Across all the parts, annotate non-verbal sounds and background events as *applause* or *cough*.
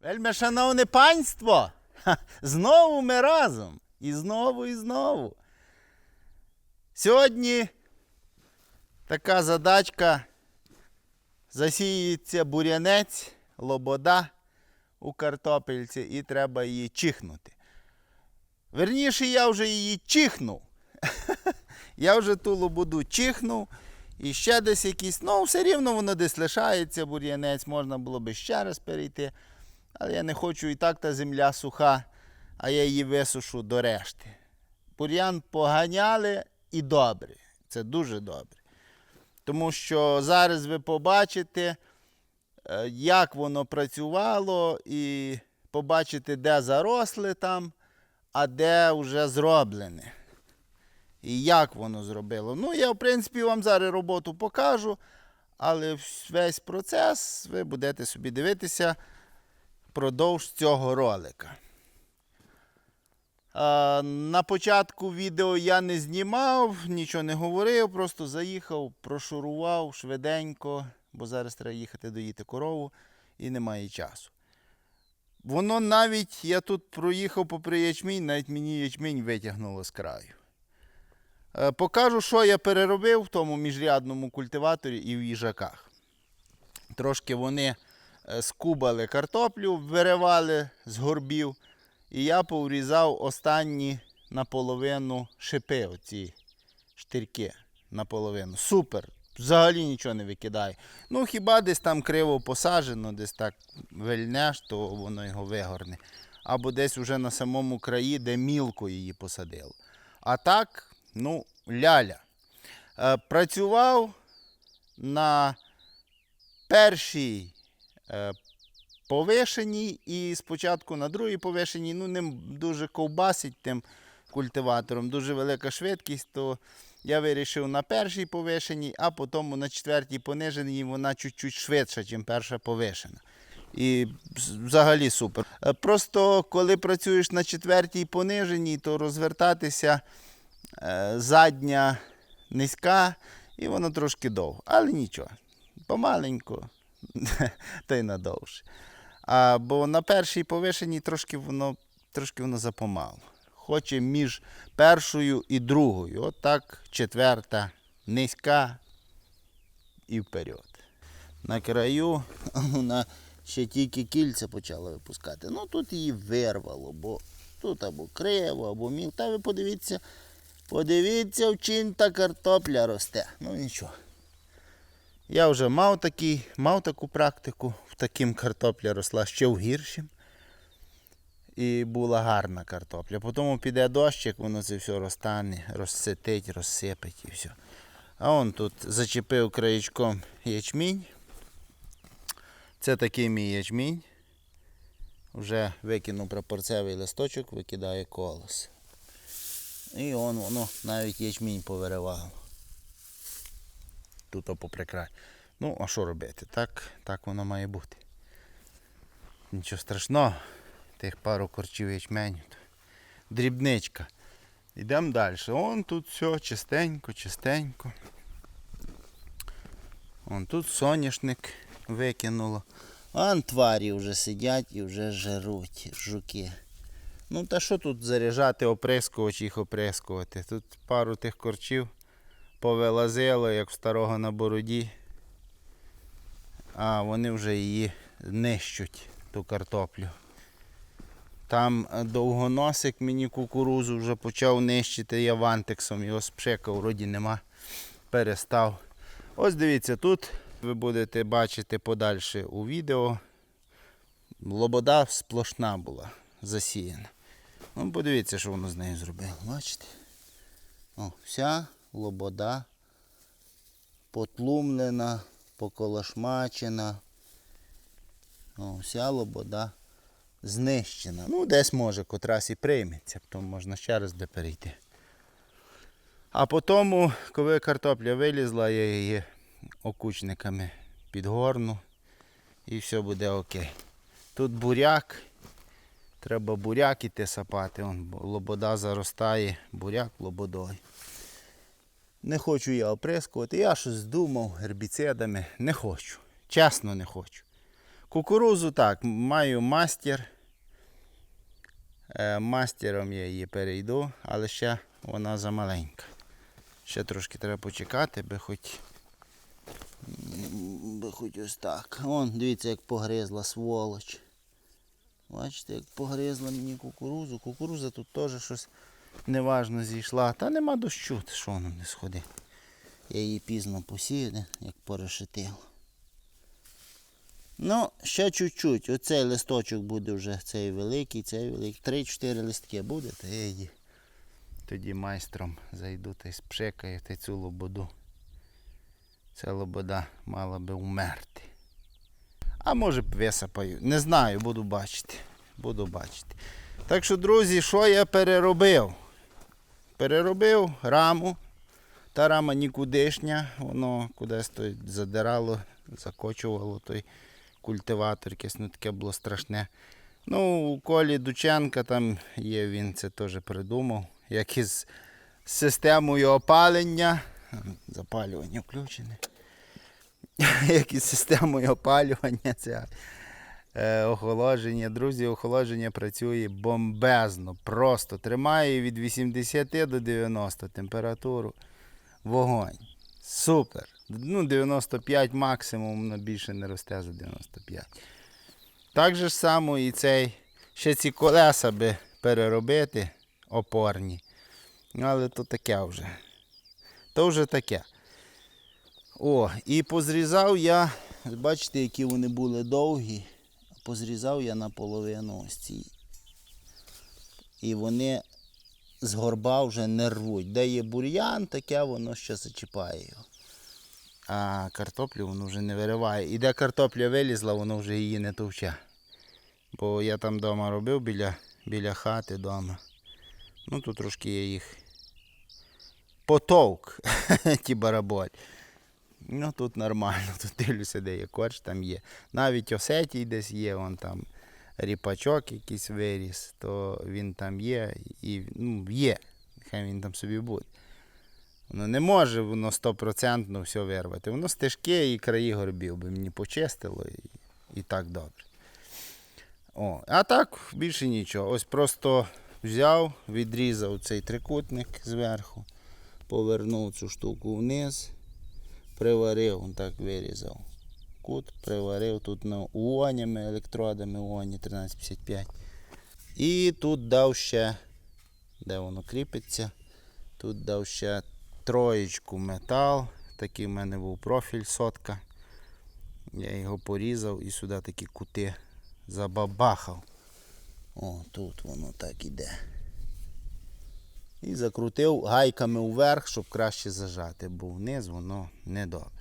Вельми шановне панство! Знову ми разом. І знову, і знову. Сьогодні така задачка. Засіється бурянець, лобода у картопельці і треба її чихнути. Верніше, я вже її чихнув. *laughs* Я вже ту лободу чихнув. І ще десь якісь, ну, все рівно воно десь лишається, бур'янець, можна було би ще раз перейти. Але я не хочу і так та земля суха, а я її висушу до решти. Бур'ян поганяли і добре. Це дуже добре. Тому що зараз ви побачите, е, як воно працювало, і побачите, де заросли там, а де вже зроблене. І як воно зробило. Ну, я, в принципі, вам зараз роботу покажу, але весь процес ви будете собі дивитися продовж цього ролика. На початку відео я не знімав, нічого не говорив, просто заїхав, прошурував швиденько, бо зараз треба їхати доїти корову і немає часу. Воно навіть, я тут проїхав попри ячмінь, навіть мені ячмінь витягнуло з краю. Е, Покажу, що я переробив в тому міжрядному культиваторі і в їжаках. Трошки вони скубали картоплю, виривали з горбів, і я поврізав останні наполовину шипи, оці штирки наполовину. Супер! Взагалі нічого не викидає. Ну, хіба десь там криво посаджено, десь так вильнеш, то воно його вигорне. Або десь уже на самому краї, де мілко її посадило. А так, ну, ляля. Е, працював на першій е, повишеній і спочатку на другій повишеній, ну, ним дуже ковбасить тим культиватором, дуже велика швидкість, то я вирішив на першій повишеній, а потім на четвертій пониженій вона чуть-чуть швидша, ніж перша повишена. І взагалі супер. Е, Просто коли працюєш на четвертій пониженій, то розвертатися е, задня низька і воно трошки довго. Але нічого. Помаленько, *laughs* та й надовше. А, бо на першій повишеній трошки воно, трошки воно запомало. Хоче між першою і другою. От четверта низька і вперед. На краю *laughs* вона ще тільки кільця почала випускати. Ну тут її вирвало, бо тут або криво, або міл. Та ви подивіться, подивіться, в чим та картопля росте. Ну нічого. Я вже мав, такий, мав таку практику, в таким картопля росла ще в гіршім. І була гарна картопля. Потім піде дощик, воно це все розтане, розситить, розсипить і все. А он тут зачепив краєчком ячмінь. Це такий мій ячмінь. Вже викинув прапорцевий листочок, викидає колос. І он воно навіть ячмінь повиривало. Тут поприкрай. Ну, а що робити? Так, так воно має бути. Нічого страшного. Тих пару корчів ячменю. Дрібничка. Йдемо далі. Он тут все чистенько, чистенько. Вон тут соняшник викинуло. Вон тварі вже сидять і вже жеруть жуки. Ну та що тут заряджати оприскувач, їх оприскувати? Тут пару тих корчів повилазило, як в старого на бороді. А вони вже її нищуть, ту картоплю. Там е, довгоносик мені кукурузу вже почав нищити, я вантексом його спшикав, вроді нема. Перестав. Ось дивіться, тут ви будете бачити подальше у відео. Лобода сплошна була засіяна. Ну, подивіться, що воно з нею зробило. Бачите? О, вся лобода потлумлена, поколошмачена. О, вся лобода знищена. Ну, десь може котрась і прийметься, потім можна ще раз де перейти. А потім, коли картопля вилізла, я її окучниками підгорну і все буде окей. Тут буряк. Треба буряк іти сапати. Вон, бо лобода заростає, буряк лободою. Не хочу я оприскувати. Я щось думав гербіцидами. Не хочу. Чесно не хочу. Кукурузу так, маю мастер. Е, мастером я її перейду, але ще вона замаленька. Ще трошки треба почекати, би хоч. Би хоч ось так. Вон, дивіться, як погризла сволоч. Бачите, як погризла мені кукурузу. Кукуруза тут теж щось неважно зійшла. Та нема дощу, що воно не сходить. Я її пізно посіяв, не, як порешетило. Ну, ще чуть-чуть. Оцей листочок буде вже цей великий, цей великий. Три-чотири листки буде, та я її тоді майстром зайду та й спшикаю та цю лободу. Ця лобода мала би вмерти. А може б висапаю. Не знаю, буду бачити. Буду бачити. Так що, друзі, що я переробив? Переробив раму. Та рама нікудишня, воно кудись то задирало, закочувало той культиватор, якесь ну таке було страшне. Ну, у Колі Дученка там є, він це теж придумав. Як із системою опалення. Запалювання включене. *laughs* Як із системою опалювання, це охолодження. Друзі, охолодження працює бомбезно. Просто тримає від 80 до 90 температуру. Вогонь. Супер. Ну, 95 максимум, воно більше не росте за 95. Так же само і цей. Ще ці колеса би переробити опорні. Ну, Але то таке вже. То вже таке. О, і позрізав я, бачите, які вони були довгі. Позрізав я наполовину ось ці. І вони з горба вже не рвуть. Де є бур'ян, таке воно ще зачіпає його. А картоплю воно вже не вириває. І де картопля вилізла, воно вже її не товче. Бо я там вдома робив біля, біля хати вдома. Ну тут трошки я їх потовк, *laughs* ті бараболь. Ну тут нормально, *laughs* тут дивлюся, де є корч, там є. Навіть осетій десь є, вон там ріпачок якийсь виріс, то він там є і ну, є. Хай він там собі буде. Воно не може воно стопроцентно все вирвати. Воно стежки і краї горбів би мені почистило і, і так добре. О, а так більше нічого. Ось просто взяв, відрізав цей трикутник зверху, повернув цю штуку вниз, приварив, он так вирізав. Кут приварив тут на уонями, електродами уоні 1355. І тут дав ще, де воно кріпиться, тут дав ще троєчку метал. Такий в мене був профіль сотка. Я його порізав і сюди такі кути забабахав. О, тут воно так іде. І закрутив гайками вверх, щоб краще зажати, бо вниз воно не добре.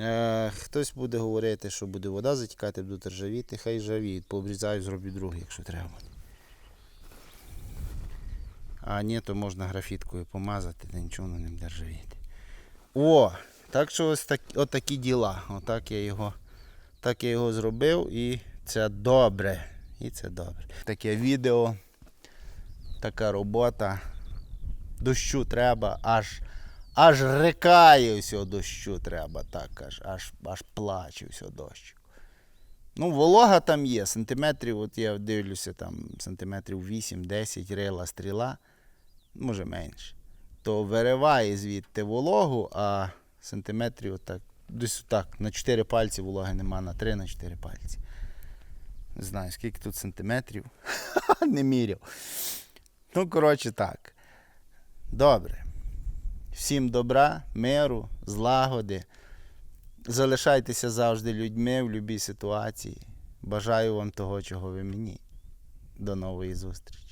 Е, хтось буде говорити, що буде вода затікати, будуть ржавіти, хай ржавіють, пообрізаю, зроблю другий, якщо треба. А ні, то можна графіткою помазати, та нічого не буде ржавіти. О! Так що ось так, отакі діла. Отак я його, так я його зробив і це добре. І це добре. Таке відео, така робота. Дощу треба, аж аж всього дощу треба, так аж, аж, аж плаче всього дощу. Ну, волога там є, сантиметрів, от я дивлюся, там сантиметрів 8-10 рила стріла, може менше. То вириває звідти вологу, а сантиметрів так, десь так, на 4 пальці вологи нема, на 3 на 4 пальці. Не знаю, скільки тут сантиметрів. *laughs* Не міряв. Ну, коротше, так. Добре. Всім добра, миру, злагоди. Залишайтеся завжди людьми в будь-якій ситуації. Бажаю вам того, чого ви мені. До нової зустрічі.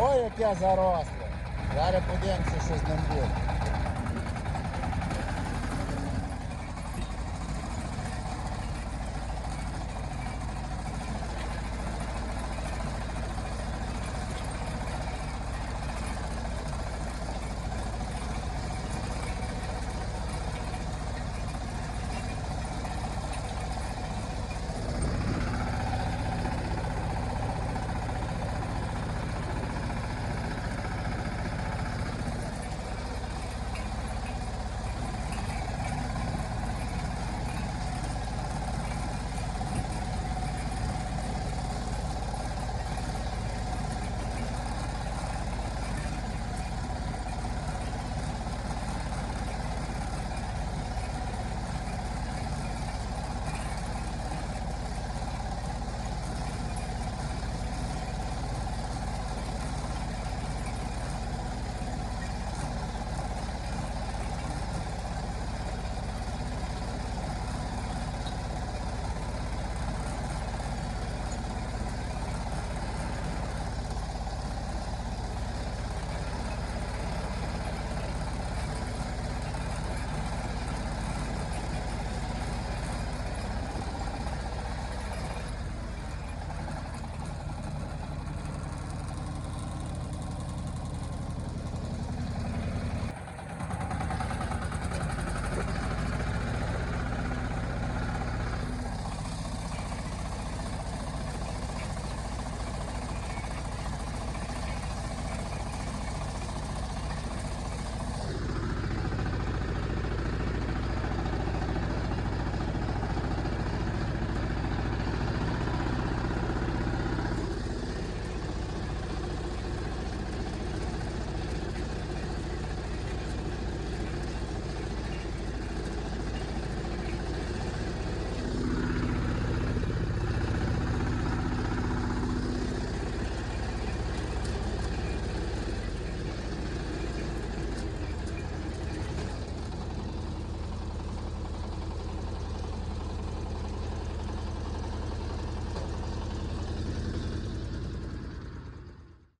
Ой, яке заросле. Зараз подивимося, що з ним буде.